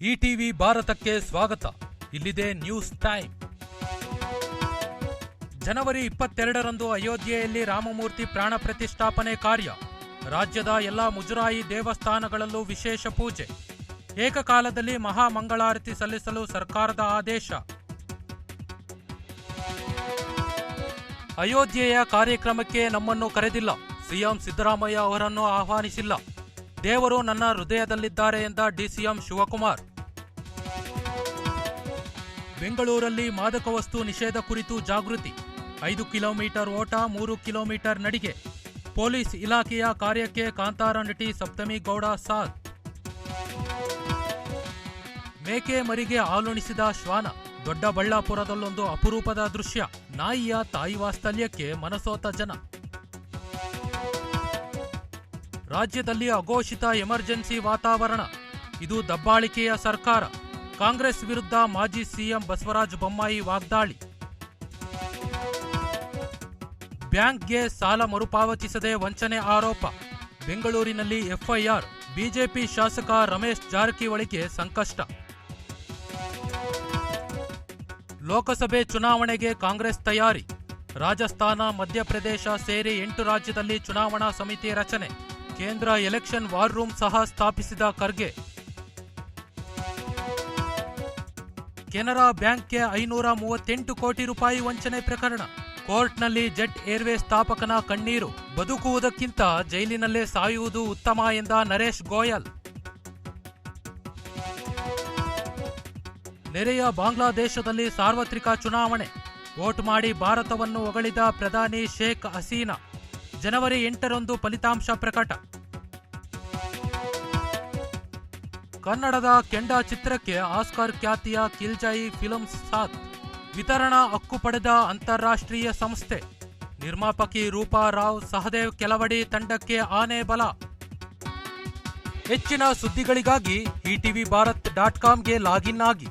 ETV ಭಾರತಕ್ಕೆ ಸ್ವಾಗತ. ಇಲ್ಲಿದೆ ನ್ಯೂಸ್ ಟೈಮ್. ಜನವರಿ ಇಪ್ಪತ್ತೆರಡರಂದು ಅಯೋಧ್ಯೆಯಲ್ಲಿ ರಾಮಮೂರ್ತಿ ಪ್ರಾಣ ಪ್ರತಿಷ್ಠಾಪನೆ ಕಾರ್ಯ. ರಾಜ್ಯದ ಎಲ್ಲಾ ಮುಜರಾಯಿ ದೇವಸ್ಥಾನಗಳಲ್ಲೂ ವಿಶೇಷ ಪೂಜೆ. ಏಕಕಾಲದಲ್ಲಿ ಮಹಾಮಂಗಳಾರತಿ ಸಲ್ಲಿಸಲು ಸರ್ಕಾರದ ಆದೇಶ. ಅಯೋಧ್ಯೆಯ ಕಾರ್ಯಕ್ರಮಕ್ಕೆ ನಮ್ಮನ್ನು ಕರೆದಿಲ್ಲ. ಸಿಎಂ ಸಿದ್ದರಾಮಯ್ಯ ಅವರನ್ನು ಆಹ್ವಾನಿಸಿಲ್ಲ. ದೇವರು ನನ್ನ ಹೃದಯದಲ್ಲಿದ್ದಾರೆ ಎಂದ ಡಿಸಿಎಂ ಶಿವಕುಮಾರ್. ಬೆಂಗಳೂರಲ್ಲಿ ಮಾದಕ ವಸ್ತು ನಿಷೇಧ ಕುರಿತು ಜಾಗೃತಿ. ಐದು ಕಿಲೋಮೀಟರ್ ಓಟ, ಮೂರು ಕಿಲೋಮೀಟರ್ ನಡಿಗೆ. ಪೊಲೀಸ್ ಇಲಾಖೆಯ ಕಾರ್ಯಕ್ಕೆ ಕಾಂತಾರ ನಟಿ ಸಪ್ತಮಿ ಗೌಡ ಸಾಥ್. ಮೇಕೆ ಮರಿಗೆ ಹಾಲುಣಿಸಿದ ಶ್ವಾನ. ದೊಡ್ಡಬಳ್ಳಾಪುರದಲ್ಲೊಂದು ಅಪರೂಪದ ದೃಶ್ಯ. ನಾಯಿಯ ತಾಯಿ ವಾಸ್ತಲ್ಯಕ್ಕೆ ಮನಸೋತ ಜನ. ರಾಜ್ಯದಲ್ಲಿ ಅಘೋಷಿತ ಎಮರ್ಜೆನ್ಸಿ ವಾತಾವರಣ. ಇದು ದಬ್ಬಾಳಿಕೆಯ ಸರ್ಕಾರ. ಕಾಂಗ್ರೆಸ್ ವಿರುದ್ಧ ಮಾಜಿ ಸಿಎಂ ಬಸವರಾಜ ಬೊಮ್ಮಾಯಿ ವಾಗ್ದಾಳಿ. ಬ್ಯಾಂಕ್ಗೆ ಸಾಲ ಮರುಪಾವತಿಸದೆ ವಂಚನೆ ಆರೋಪ. ಬೆಂಗಳೂರಿನಲ್ಲಿ ಎಫ್ಐಆರ್, ಬಿಜೆಪಿ ಶಾಸಕ ರಮೇಶ್ ಜಾರಕಿಹೊಳಿಗೆ ಸಂಕಷ್ಟ. ಲೋಕಸಭೆ ಚುನಾವಣೆಗೆ ಕಾಂಗ್ರೆಸ್ ತಯಾರಿ. ರಾಜಸ್ಥಾನ, ಮಧ್ಯಪ್ರದೇಶ ಸೇರಿ ಎಂಟು ರಾಜ್ಯದಲ್ಲಿ ಚುನಾವಣಾ ಸಮಿತಿ ರಚನೆ. ಕೇಂದ್ರ ಎಲೆಕ್ಷನ್ ವಾರ್ ರೂಮ್ ಸಹ ಸ್ಥಾಪಿಸಿದ ಖರ್ಗೆ. ಕೆನರಾ ಬ್ಯಾಂಕ್ಗೆ ಐನೂರ ಮೂವತ್ತೆಂಟು ಕೋಟಿ ರೂಪಾಯಿ ವಂಚನೆ ಪ್ರಕರಣ. ಕೋರ್ಟ್ನಲ್ಲಿ ಜೆಟ್ ಏರ್ವೇಸ್ ಸ್ಥಾಪಕನ ಕಣ್ಣೀರು. ಬದುಕುವುದಕ್ಕಿಂತ ಜೈಲಿನಲ್ಲೇ ಸಾಯುವುದು ಉತ್ತಮ ಎಂದ ನರೇಶ್ ಗೋಯಲ್. ನೆರೆಯ ಬಾಂಗ್ಲಾದೇಶದಲ್ಲಿ ಸಾರ್ವತ್ರಿಕ ಚುನಾವಣೆ. ವೋಟ್ ಮಾಡಿ ಭಾರತವನ್ನು ಹೊಗಳಿದ ಪ್ರಧಾನಿ ಶೇಖ್ ಹಸೀನಾ. ಜನವರಿ ಎಂಟರಂದು ಫಲಿತಾಂಶ ಪ್ರಕಟ. ಕನ್ನಡದ ಕೆಂಡ ಚಿತ್ರಕ್ಕೆ ಆಸ್ಕರ್ ಖ್ಯಾತಿಯ ಕಿಲ್ಜಾಯಿ ಫಿಲ್ಮ್ಸ್ ಸಾಥ್. ವಿತರಣಾ ಹಕ್ಕು ಪಡೆದ ಅಂತಾರಾಷ್ಟ್ರೀಯ ಸಂಸ್ಥೆ. ನಿರ್ಮಾಪಕಿ ರೂಪಾ ರಾವ್ ಸಹದೇವ್ ಕೆಲವಡಿ ತಂಡಕ್ಕೆ ಆನೆ ಬಲ. ಹೆಚ್ಚಿನ ಸುದ್ದಿಗಳಿಗಾಗಿ ಇಟಿವಿ ಭಾರತ್ ಡಾಟ್ ಕಾಮ್ಗೆ ಲಾಗಿನ್ ಆಗಿ.